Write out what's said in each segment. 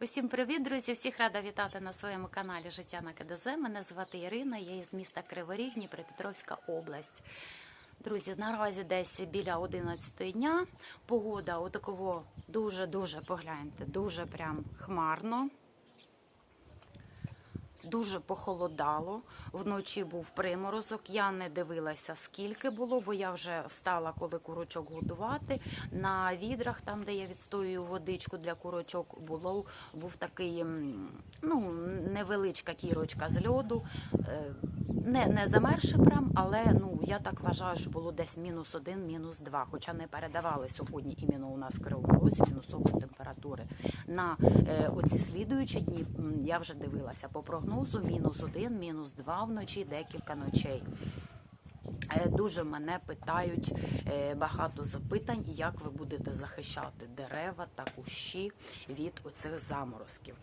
Усім привіт, друзі! Всіх рада вітати на своєму каналі Життя на КДЗ. Мене звати Ірина, я із міста Криворіг, Дніпропетровська область. Друзі, наразі десь біля 11 дня. Погода отаково дуже-дуже погляньте, дуже прям хмарно. Дуже похолодало. Вночі був приморозок. Я не дивилася, скільки було, бо я вже встала, коли курочок годувати. На відрах, там, де я відстоюю водичку для курочок, було був такий ну, невеличка кірочка з льоду. Е, Не, не замерше прям, але ну я так вважаю, що було десь мінус один, мінус два. Хоча не передавали сьогодні іменно у нас в Кривому Розі мінусові температури. На е, оці слідуючі дні я вже дивилася по прогнозу: мінус один, мінус два вночі, декілька ночей. Е, Дуже мене питають е, багато запитань, як ви будете захищати дерева та кущі від оцих заморозків.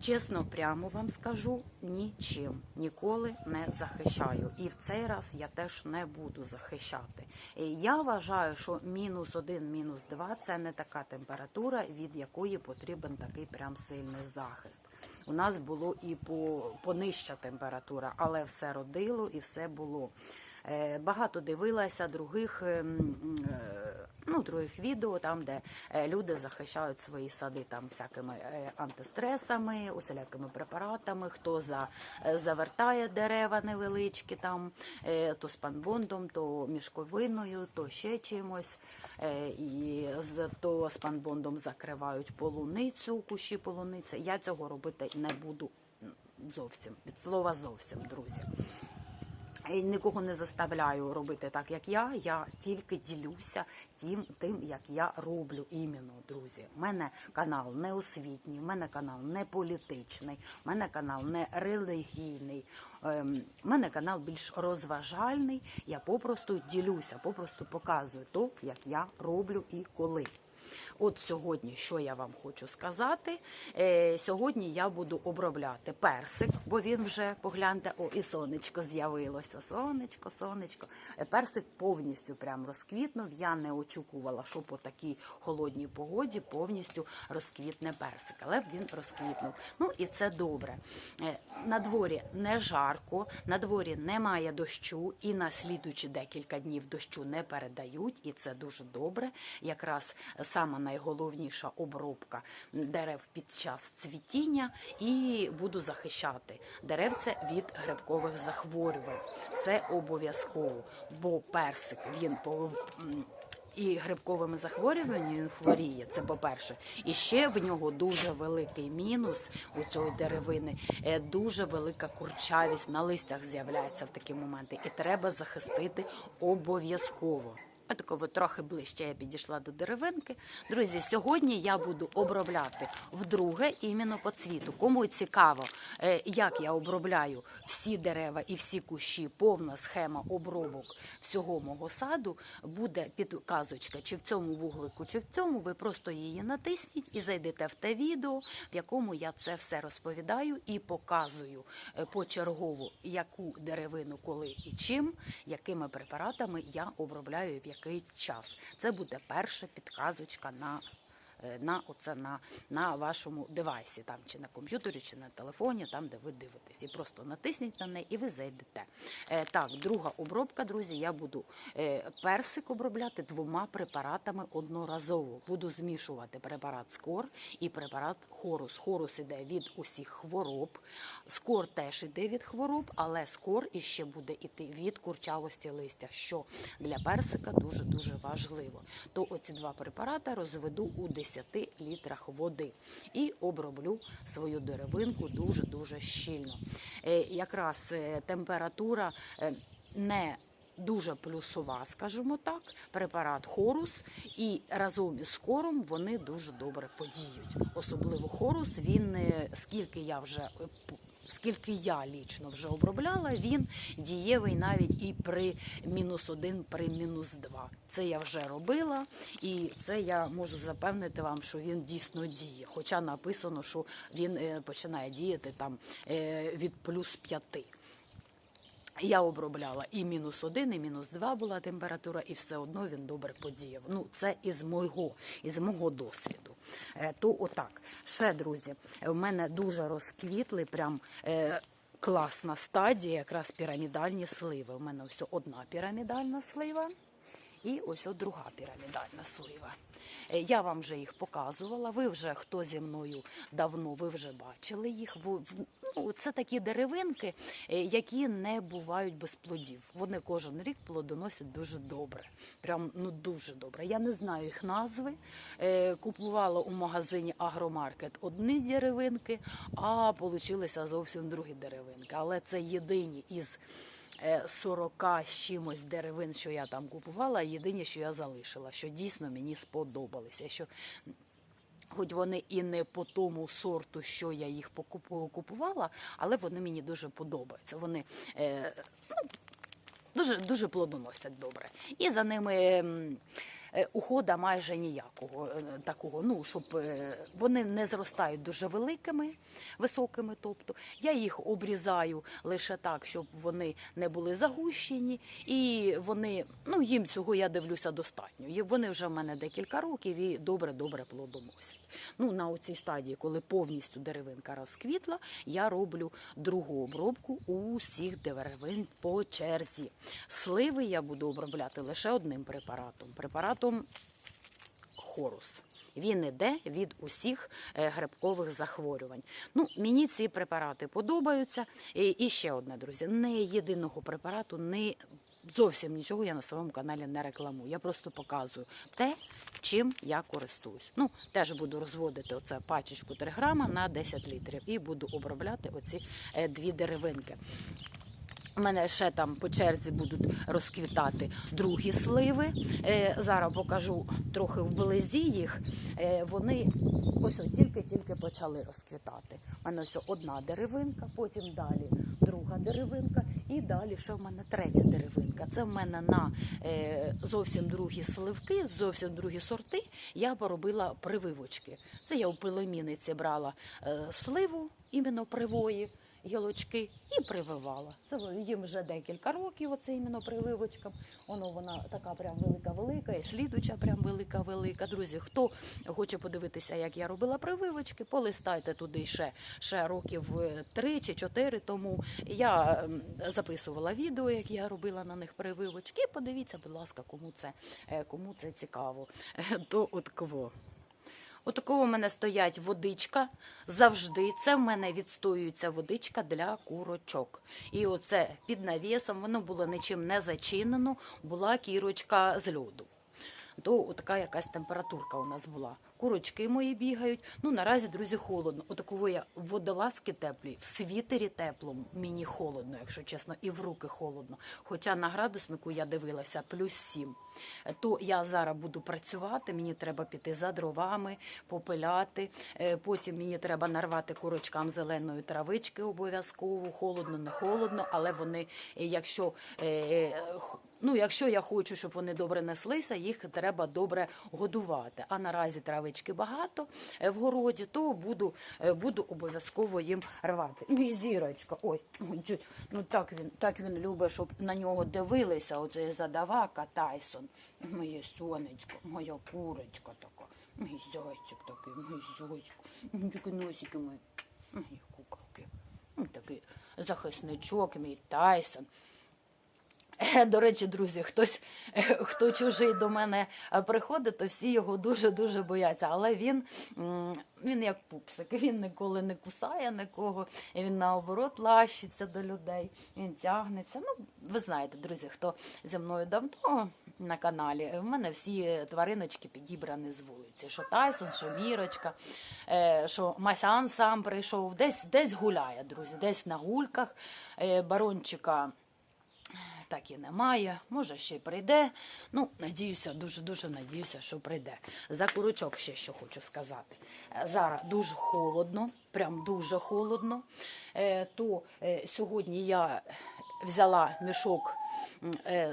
Чесно, прямо вам скажу, нічим ніколи не захищаю. І в цей раз я теж не буду захищати. Е, Я вважаю, що мінус один, мінус два це не така температура, від якої потрібен такий прям сильний захист. У нас було і по понижча температура, але все родило і все було. Е, Багато дивилася других, ем, е, ну, других відео, там, де е, люди захищають свої сади там всякими е, антистресами, усілякими препаратами, хто за, е, завертає дерева невеличкі, там, то спанбондом, то мішковиною, то ще чимось. І то спанбондом закривають полуницю, кущі полуниці. Я цього робити не буду зовсім. Від слова зовсім, друзі. І нікого не заставляю робити так, як я. Я тільки ділюся тим, тим, як я роблю іменно, друзі. У мене канал не освітній, у мене канал не політичний, у мене канал не релігійний. Ем, У мене канал більш розважальний. Я попросту ділюся, попросту показую то, як я роблю і коли. От сьогодні, що я вам хочу сказати. Е, сьогодні я буду обробляти персик, бо він вже погляньте, о, і сонечко з'явилося. Сонечко, сонечко. Е, Персик повністю прям розквітнув. Я не очікувала, що по такій холодній погоді повністю розквітне персик, але він розквітнув. Ну і це добре. Е, На дворі не жарко, на дворі немає дощу, і на слідуючі декілька днів дощу не передають, і це дуже добре. Якраз сама найголовніша обробка дерев під час цвітіння, і буду захищати деревце від грибкових захворювань. Це обов'язково, бо персик він по. і грибковими захворюваннями він хворіє, це по-перше. І ще в нього дуже великий мінус у цієї деревини, е, дуже велика курчавість на листях з'являється в такі моменти. І треба захистити обов'язково. Отако трохи ближче я підійшла до деревинки. Друзі, сьогодні я буду обробляти вдруге іменно по цвіту. Кому цікаво, е, як я обробляю всі дерева і всі кущі, повна схема обробок всього мого саду, буде підказочка, чи в цьому вуглику, чи в цьому. Ви просто її натисніть і зайдете в те відео, в якому я це все розповідаю і показую е, почергово, яку деревину, коли і чим, якими препаратами я обробляю і в який час. Це буде перша підказочка на. Е, На оце на, на вашому девайсі, там чи на комп'ютері, чи на телефоні, там де ви дивитесь, і просто натисніть на неї, і ви зайдете. Е, так, друга обробка, друзі. Я буду е, персик обробляти двома препаратами одноразово. Буду змішувати препарат скор і препарат хорус. Хорус іде від усіх хвороб. Скор теж іде від хвороб, але скор іще буде іти від курчавості листя, що для персика дуже дуже важливо. То оці два препарати розведу у 10 літрах води і оброблю свою деревинку дуже дуже щільно. Е, якраз е, температура е, не Дуже плюсова, скажімо так, препарат хорус, і разом із хором вони дуже добре подіють. Особливо хорус, він скільки я вже скільки я лічно вже обробляла, він дієвий навіть і при мінус один, при мінус два. Це я вже робила, і це я можу запевнити вам, що він дійсно діє. Хоча написано, що він е, починає діяти там е, від плюс п'яти. Я обробляла і мінус один, і мінус два була температура, і все одно він добре подіяв. Ну, це із мого, із мого досвіду. Е, То отак. Ще, друзі, в мене дуже розквітли, прям е, класна стадія, якраз пірамідальні сливи. У мене ось одна пірамідальна слива. І ось друга пірамідальна слива. Е, Я вам вже їх показувала. Ви вже хто зі мною давно, ви вже бачили їх. Ну, це такі деревинки, е, які не бувають без плодів. Вони кожен рік плодоносять дуже добре. Прям ну дуже добре. Я не знаю їх назви. Е, Купувала у магазині Агромаркет одні деревинки, а получилися зовсім другі деревинки. Але це єдині із е, 40 з чимось деревин, що я там купувала, єдине, що я залишила, що дійсно мені сподобалися. Що Хоч вони і не по тому сорту, що я їх купувала, але вони мені дуже подобаються. Вони е, ну, дуже, дуже плодоносять добре. І за ними ухода майже ніякого е, такого. Ну, щоб е, вони не зростають дуже великими, високими. Тобто я їх обрізаю лише так, щоб вони не були загущені, і вони, ну їм цього я дивлюся достатньо. Вони вже в мене декілька років і добре-добре плодоносять. Ну, на оцій стадії, коли повністю деревинка розквітла, я роблю другу обробку усіх деревин по черзі. Сливи я буду обробляти лише одним препаратом. Препаратом хорус. Він іде від усіх е, грибкових захворювань. Ну, мені ці препарати подобаються. І, і ще одне, друзі, не єдиного препарату, не зовсім нічого я на своєму каналі не рекламую. Я просто показую те, чим я користуюсь. Ну, теж буду розводити оце пачечку 3 грама на 10 літрів і буду обробляти оці е, дві деревинки. У мене ще там по черзі будуть розквітати другі сливи. Е, зараз покажу трохи вблизі їх. Е, вони ось тільки-тільки почали розквітати. У мене ось одна деревинка, потім далі друга деревинка, і далі ще в мене третя деревинка. Це в мене на е, зовсім другі сливки, зовсім другі сорти. Я поробила прививочки. Це я у пиломіниці брала сливу, іменно привої гілочки і прививала. Це їм вже декілька років, оце іменно прививочкам. Воно вона така прям велика-велика, і слідуча прям велика-велика. Друзі, хто хоче подивитися, як я робила прививочки, полистайте туди ще, ще років е, три чи чотири тому. Я ем, записувала відео, як я робила на них прививочки. Подивіться, будь ласка, кому це, е, кому це цікаво. Е, То от кво. Отакого у мене стоять водичка завжди. Це в мене відстоюється водичка для курочок. І оце під навісом, воно було нічим не зачинено, була кірочка з льоду. То така якась температурка у нас була. Курочки мої бігають. Ну наразі, друзі, холодно. Отаково я водолазки теплі, в світері тепло, мені холодно, якщо чесно, і в руки холодно. Хоча на градуснику я дивилася плюс сім. То я зараз буду працювати. Мені треба піти за дровами, попиляти. Е, Потім мені треба нарвати курочкам зеленої травички обов'язково. Холодно, не холодно, але вони, е, якщо е, х- Ну, якщо я хочу, щоб вони добре неслися, їх треба добре годувати. А наразі травички багато е, в городі, то буду, е, буду обов'язково їм рвати. Мій зірочка, ой, ну так він, так він любить, щоб на нього дивилися. Оцей задавака Тайсон. Моє сонечко, моя курочка така, мій зайчик такий, мій зайчик, такі носики мої, мої куколки. Такий захисничок, мій Тайсон. Е, До речі, друзі, хтось, е, хто чужий до мене е, приходить, то всі його дуже-дуже бояться. Але він, він як пупсик, він ніколи не кусає нікого, він наоборот лащиться до людей, він тягнеться. Ну, ви знаєте, друзі, хто зі мною давно на каналі, в мене всі твариночки підібрані з вулиці. Що Тайсон, що Мірочка, що Масян сам прийшов, десь, десь гуляє, друзі, десь на гульках. Барончика так і немає. Може, ще й прийде. Ну, надіюся, дуже дуже надіюся, що прийде. За курочок ще що хочу сказати. Е, Зараз дуже холодно, прям дуже холодно. Е, То е, сьогодні я взяла мішок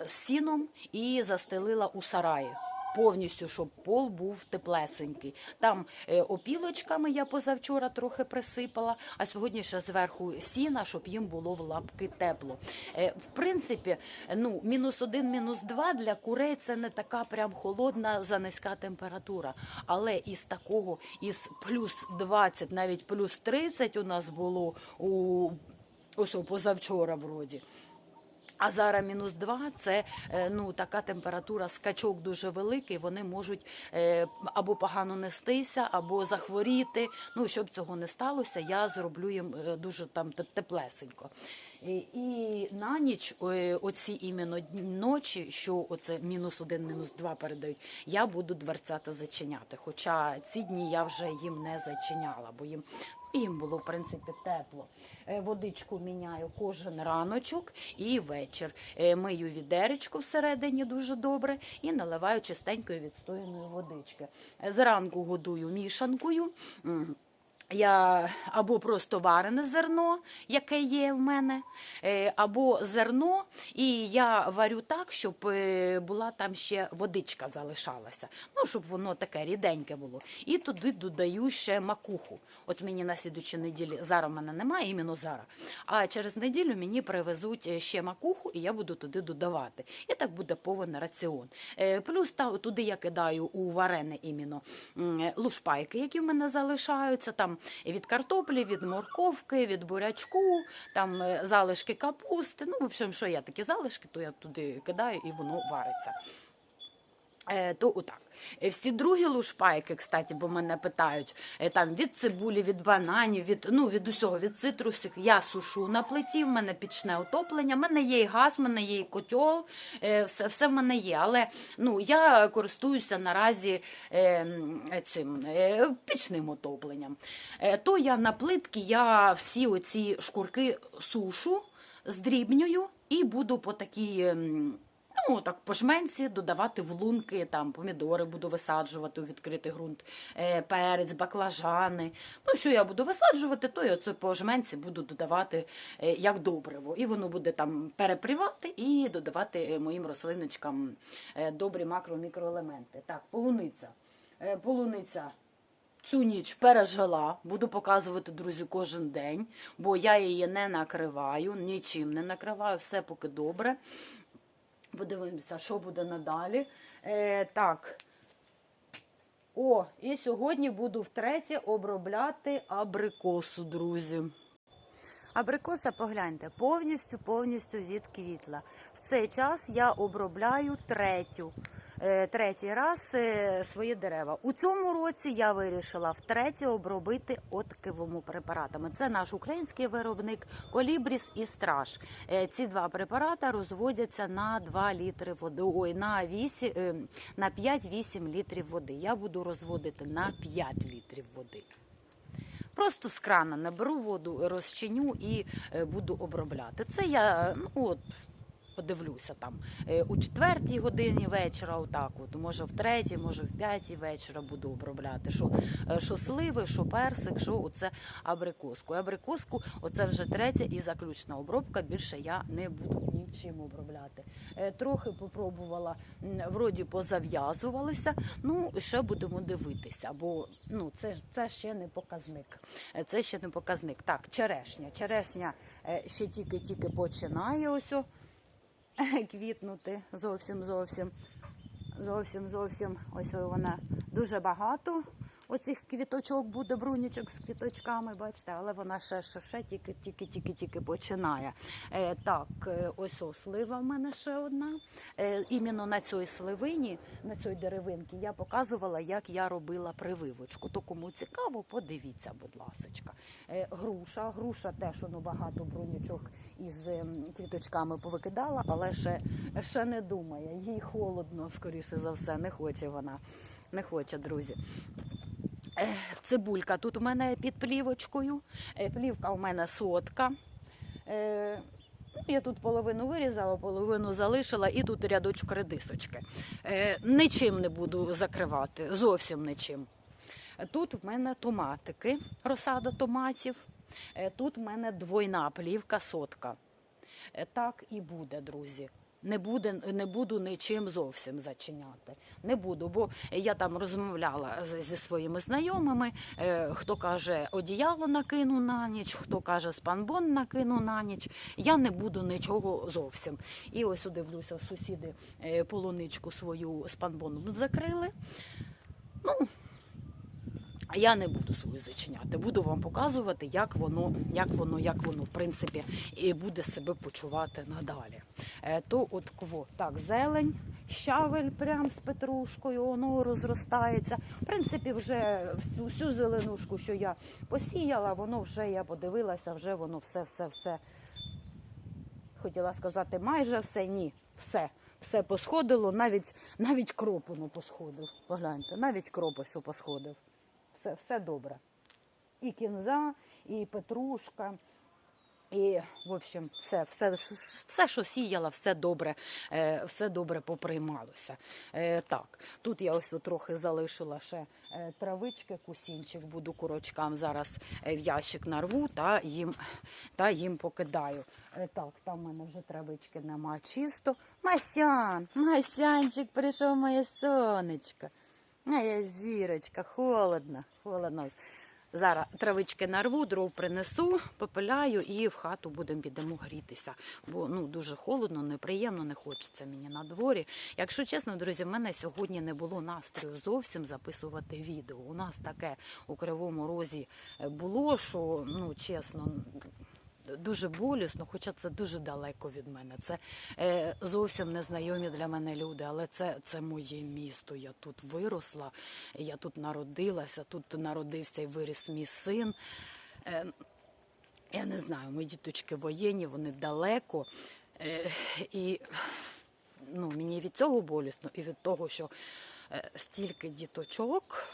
з сіном і застелила у сараї. Повністю, щоб пол був теплесенький. Там е, опілочками я позавчора трохи присипала, а сьогодні ще зверху сіна, щоб їм було в лапки тепло. Е, в принципі, ну, мінус один, мінус два для курей це не така прям холодна за низька температура. Але із такого, із плюс 20, навіть плюс 30 у нас було у ось позавчора вроді. А зараз мінус 2 – це е, ну така температура, скачок дуже великий. Вони можуть е, або погано нестися, або захворіти. Ну щоб цього не сталося, я зроблю їм е, дуже там теплесенько. І, на ніч е, оці іменно ночі, що оце мінус один, мінус два передають, я буду дверцята зачиняти. Хоча ці дні я вже їм не зачиняла, бо їм їм було в принципі тепло. Е, Водичку міняю кожен раночок і вечір. Е, Мию відеречко всередині дуже добре і наливаю чистенької відстояної водички. Зранку годую мішанкою. Я або просто варене зерно, яке є в мене, е, або зерно, і я варю так, щоб е, була там ще водичка залишалася. Ну, щоб воно таке ріденьке було. І туди додаю ще макуху. От мені на слідучій неділі зараз в мене немає, іменно зараз. А через неділю мені привезуть е, ще макуху, і я буду туди додавати. І так буде повен раціон. Плюс туди я кидаю у варене іменно лушпайки, які в мене залишаються. Там від картоплі, від морковки, від бурячку, там е, залишки капусти. Ну, в общем, що я такі залишки, то я туди кидаю і воно вариться. Е, то отак. Е, Всі другі лушпайки, кстати, бо мене питають, е, там від цибулі, від бананів, від, ну, від усього, від цитрусів, я сушу на плиті, в мене пічне отоплення, в мене є і газ, в мене є і котел, е, все, все в мене є. Але ну, я користуюся наразі цим пічним отопленням. То я на плитки я всі оці шкурки сушу, здрібнюю і буду по такій. Ну, так, по жменці додавати в лунки, там помідори буду висаджувати у відкритий ґрунт, е, перець, баклажани. Ну, що я буду висаджувати, то я це по жменці буду додавати е, як добриво. І воно буде там перепрівати і додавати е, моїм рослиночкам добрі макро-мікроелементи. Так, полуниця. Полуниця Цю ніч пережила, буду показувати, друзі, кожен день, бо я її не накриваю, нічим не накриваю, все поки добре. Подивимося, що буде надалі. Е, так. О, і сьогодні буду втретє обробляти абрикосу, друзі. Абрикоса, погляньте, повністю повністю відквітла. В цей час я обробляю третю. Е, Третій раз е, свої дерева. У цьому році я вирішила втретє обробити откивому препаратами. Це наш український виробник Колібріс і Страж. Е, Ці два препарати розводяться на 2 літри води. Ой, на 8, е, на 5-8 літрів води. Я буду розводити на 5 літрів води. Просто з крана наберу воду, розчиню і буду обробляти. Це я ну, от, подивлюся там е, у четвертій годині вечора, отак, от, може в третій, може в п'ятій вечора буду обробляти. Що, е, що сливи, що персик, що оце абрикоску. Абрикоску, оце вже третя і заключна обробка. Більше я не буду нічим обробляти. Е, Трохи попробувала, вроді позав'язувалися. Ну, ще будемо дивитися, бо ну, це, це ще не показник. Це ще не показник. Так, черешня. Черешня ще тільки-тільки починає ось квітнути. Зовсім, зовсім, зовсім, зовсім. Ось вона дуже багато. Оцих квіточок буде брунічок з квіточками, бачите, але вона ще, ще, ще тільки, тільки, тільки, тільки починає. Е, так, е, ось слива в мене ще одна. Е, іменно на цій сливині, на цій деревинці, я показувала, як я робила прививочку. То кому цікаво, подивіться, будь ласочка. Е, груша, груша теж воно багато брунючок із ем, квіточками повикидала, але ще, ще не думає. Їй холодно, скоріше за все, не хоче вона. Не хоче, друзі. Е, Цибулька тут у мене під плівочкою. Е, Плівка у мене сотка. Е, Я тут половину вирізала, половину залишила, і тут рядочок редисочки. Нічим не буду закривати, зовсім нічим. Тут в мене томатики, розсада томатів. Тут в мене двойна плівка сотка. Так і буде, друзі. Не, буде, не буду нічим зовсім зачиняти. Не буду, бо я там розмовляла зі своїми знайомими. е, Хто каже, одіяло накину на ніч, хто каже, спанбон накину на ніч. Я не буду нічого зовсім. І ось дивлюся, сусіди е, полуничку свою спанбоном закрили. Ну, а я не буду свою зачиняти. Буду вам показувати, як воно, як воно, як воно, в принципі, і буде себе почувати надалі. Е, то от кво, так, зелень, щавель прям з петрушкою, воно розростається. В принципі, вже всю, всю зеленушку, що я посіяла, воно вже я подивилася, вже воно все, все, все. Хотіла сказати, майже все, ні, все. Все посходило, навіть, навіть кроп воно посходив. Погляньте, навіть кроп ось посходив. Все, все добре. І кінза, і петрушка, і, в общем, все, все, все, що сіяла, все добре, е, все добре поприймалося. Е, так, тут я ось трохи залишила ще е, травички, кусінчик, буду курочкам зараз в ящик нарву та їм, та їм покидаю. Так, там в мене вже травички нема чисто. Масян, Масянчик, прийшов моє сонечко. Моя зірочка, холодно, холодно. Зараз травички нарву, дров принесу, попиляю і в хату будемо підемо грітися. Бо ну дуже холодно, неприємно, не хочеться мені на дворі. Якщо чесно, друзі, в мене сьогодні не було настрою зовсім записувати відео. У нас таке у кривому розі було, що ну чесно. Дуже болісно, хоча це дуже далеко від мене. Це е, зовсім незнайомі для мене люди, але це, це моє місто. Я тут виросла, я тут народилася, тут народився і виріс мій син. Е, я не знаю, мої діточки воєнні, вони далеко. Е, і ну, мені від цього болісно, і від того, що е, стільки діточок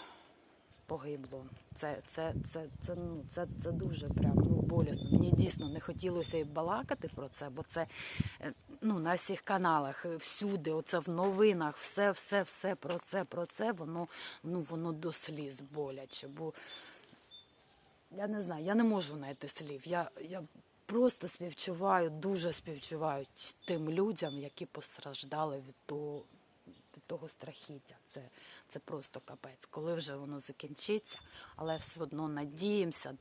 погибло. Це, це, це, це, ну, це, це дуже прям ну, болісно. Мені дійсно не хотілося і балакати про це, бо це е, ну, на всіх каналах, е, всюди, оце в новинах, все, все, все про це, про це, воно, ну, воно до сліз боляче. Бо я не знаю, я не можу знайти слів. Я, я просто співчуваю, дуже співчуваю тим людям, які постраждали від того, від того страхіття. Це, це просто капець. Коли вже воно закінчиться, але все одно надіємося.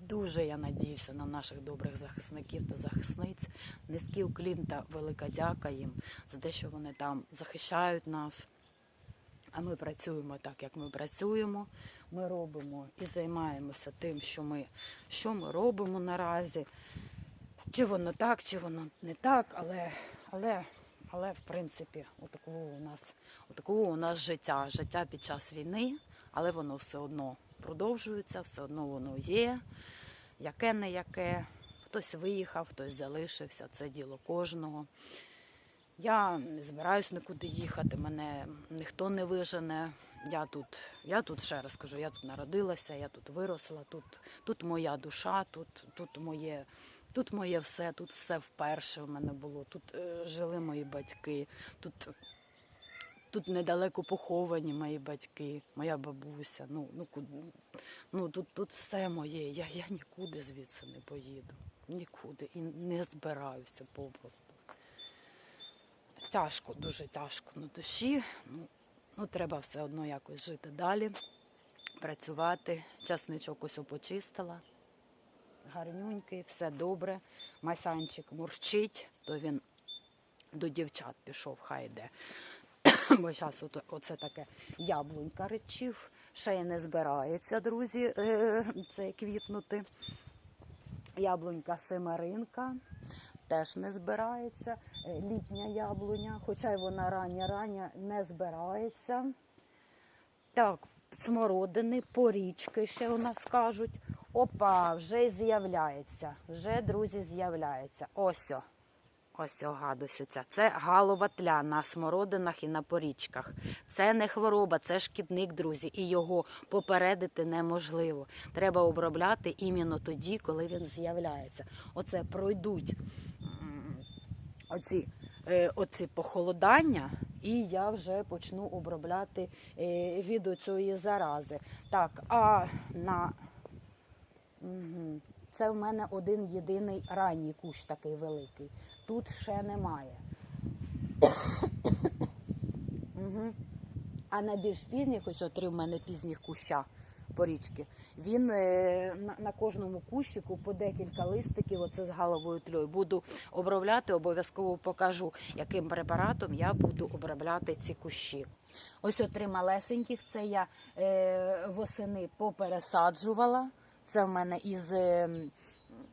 Дуже я надіюся на наших добрих захисників та захисниць. Низький уклін та велика дяка їм за те, що вони там захищають нас. А ми працюємо так, як ми працюємо. Ми робимо і займаємося тим, що ми, що ми робимо наразі. Чи воно так, чи воно не так, але, але, але в принципі, отакого у нас, отакого у нас життя. Життя під час війни, але воно все одно продовжується, все одно воно є. Яке не яке. Хтось виїхав, хтось залишився. Це діло кожного. Я не збираюсь нікуди їхати, мене ніхто не вижене. Я тут, я тут ще раз кажу, я тут народилася, я тут виросла, тут, тут моя душа, тут, тут моє. Тут моє все, тут все вперше в мене було. Тут е, жили мої батьки, тут, тут недалеко поховані мої батьки, моя бабуся. Ну, ну, ну тут, тут все моє. Я, я нікуди звідси не поїду. Нікуди. І не збираюся попросту тяжко, дуже тяжко на душі. Ну, ну, треба все одно якось жити далі, працювати. Часничок ось почистила. Гарнюнький, все добре. Масянчик мурчить, то він до дівчат пішов, хай йде. Бо зараз оце таке яблунька речів. Ще й не збирається, друзі, е, це квітнути. Яблунька семеринка теж не збирається. Е, Літня яблуня, хоча й вона рання-рання не збирається. Так, смородини, порічки ще у нас кажуть. Опа, вже з'являється. Вже, друзі, з'являється. Ось. Ось о, гадусь оця. Це галова тля на смородинах і на порічках. Це не хвороба, це шкідник, друзі, і його попередити неможливо. Треба обробляти іменно тоді, коли він з'являється. Оце пройдуть оці, е, оці похолодання, і я вже почну обробляти е, від цієї зарази. Так, а на. Це в мене один єдиний ранній кущ такий великий. Тут ще немає. Угу. А на більш пізніх, ось три в мене пізніх куща порічки. Він е, на, на кожному кущику по декілька листиків, оце з галовою тлею. Буду обробляти, обов'язково покажу, яким препаратом я буду обробляти ці кущі. Ось три малесеньких, це я е, восени попересаджувала. Це в мене із, е,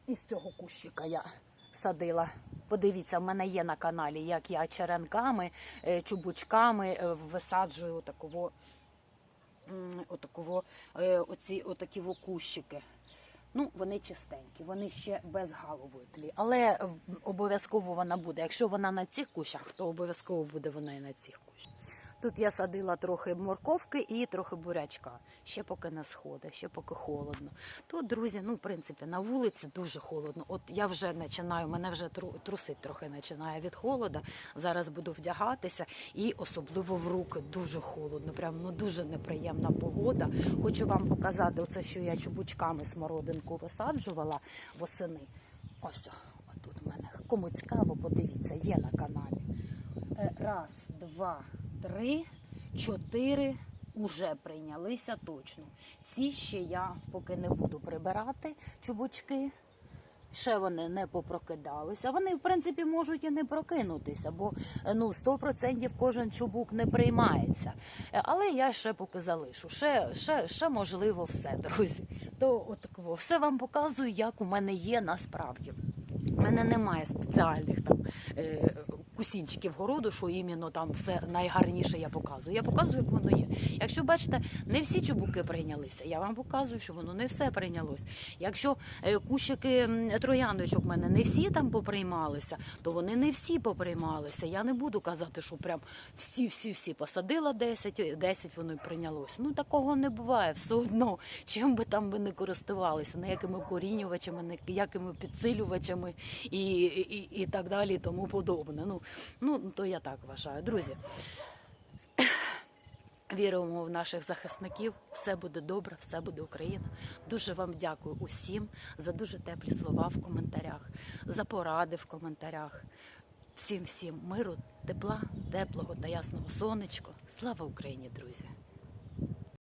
із цього кущика я садила. Подивіться, в мене є на каналі, як я черенками, е, чубучками е, висаджую такого, отакого, е, оці отакі кущики. Ну, вони чистенькі, вони ще без галової тлі. Але обов'язково вона буде. Якщо вона на цих кущах, то обов'язково буде вона і на цих кущах. Тут я садила трохи морковки і трохи бурячка. Ще поки не сходить, ще поки холодно. Тут, друзі, ну, в принципі, на вулиці дуже холодно. От я вже починаю, мене вже тру- трусить трохи починає від холода. Зараз буду вдягатися, і особливо в руки дуже холодно. Прям ну дуже неприємна погода. Хочу вам показати оце, що я чубучками смородинку висаджувала восени. Ось, о, тут в мене. Кому цікаво, подивіться, є на каналі. Е, Раз, два, три, чотири уже прийнялися точно. Ці ще я поки не буду прибирати чубучки. Ще вони не попрокидалися. Вони, в принципі, можуть і не прокинутися, бо е, ну 100% кожен чубук не приймається. Е, Але я ще поки залишу. Ще, ще, ще можливо все, друзі. То отаково. Все вам показую, як у мене є насправді. У мене немає спеціальних там е, кусінчиків городу, що іменно там все найгарніше я показую. Я показую, як воно є. Якщо бачите, не всі чубуки прийнялися, я вам показую, що воно не все прийнялось. Якщо е, кущики трояндочок в мене не всі там поприймалися, то вони не всі поприймалися. Я не буду казати, що прям всі, всі, всі посадила 10, 10 воно й прийнялось. Ну такого не буває. Все одно, чим би там ви не користувалися, ніякими корінювачами, ніякими підсилювачами і, і, і так далі, і тому подобне. Ну, ну то я так вважаю. Друзі. Віримо в наших захисників. Все буде добре, все буде Україна. Дуже вам дякую усім за дуже теплі слова в коментарях, за поради в коментарях. Всім всім миру, тепла, теплого та ясного сонечка. Слава Україні, друзі!